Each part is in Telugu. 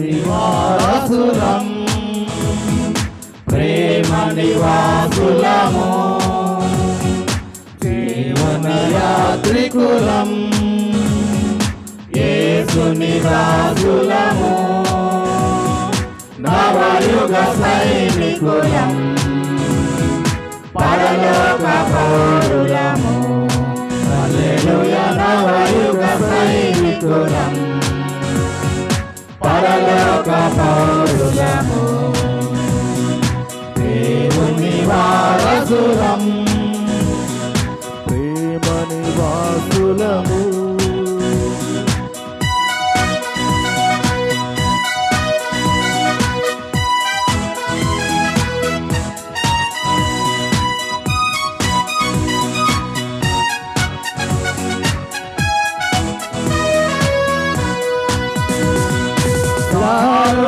నివాసులం. ప్రేమ నివాసులము. జీవన యాత్రికులం. యేసుని రాజులము నవయుగ సైనికులం. పరలోక పౌరులము. హల్లెలూయా నవయుగ సైనికులం. పరలోక పౌరులము దేవుని వారసులం ప్రేమ నివాసులం.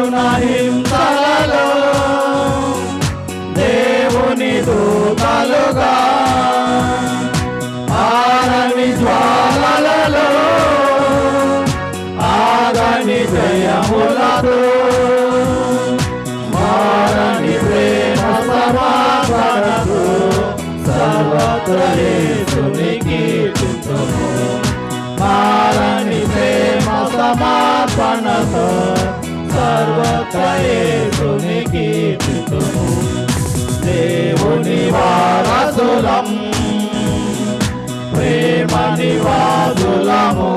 దారుణ హింసలలో దేవుని దూతలుగా ఆరని జ్వాలలో ఆగని జయములతో మారని ప్రేమ సమాపణతో సర్వత్ర యేసుని మారని ప్రేమ సమాపణతో సర్వత్ర యేసుని దేవుని వారసులం ప్రేమ నివాదులము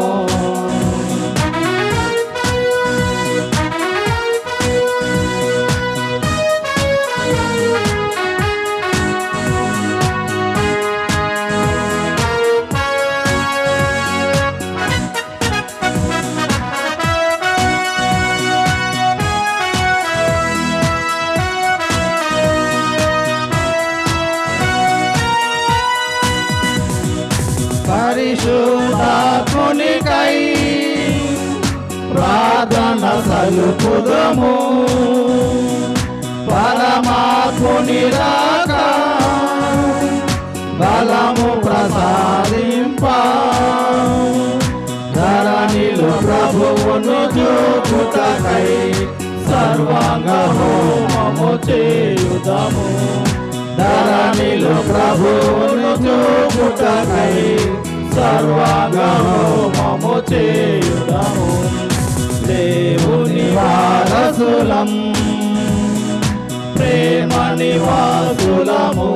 పరిశుధాత్మునికై ప్రార్థన సలుపుదము. పరమాత్ముని రాక బలము ప్రసాదింప. ధరణిలు ప్రభువును చూపుటకై సర్వాంగ హోమము చేయుదము. ధరణిలు ప్రభువును చూపుటకై సర్వాంగ హోమము చేయుదము దేవుని వారసులం ప్రేమ నివాసులము.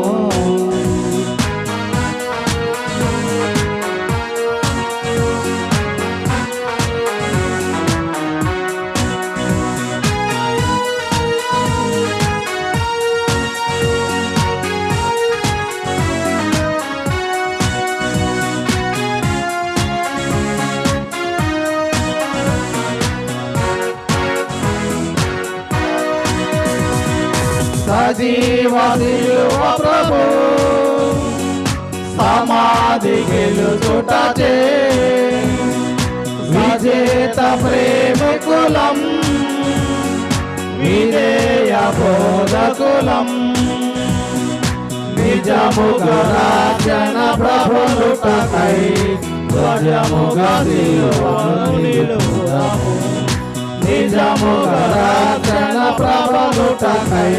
సజీవ శిలువ ప్రభు సమాధి గెలుచుటచే విజేత ప్రేమికులం విజయ బోధకులం నిజముగా రాజన ప్రభులుటకై ధ్వజముగా శిలువను నిలుపుదాము నిజముగా రాజన ప్రభలుటకై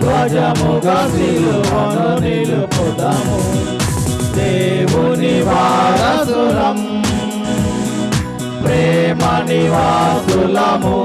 ధ్వజముగా శిలువను నిలుపుదము దేవుని వారసులం ప్రేమ నివాసులము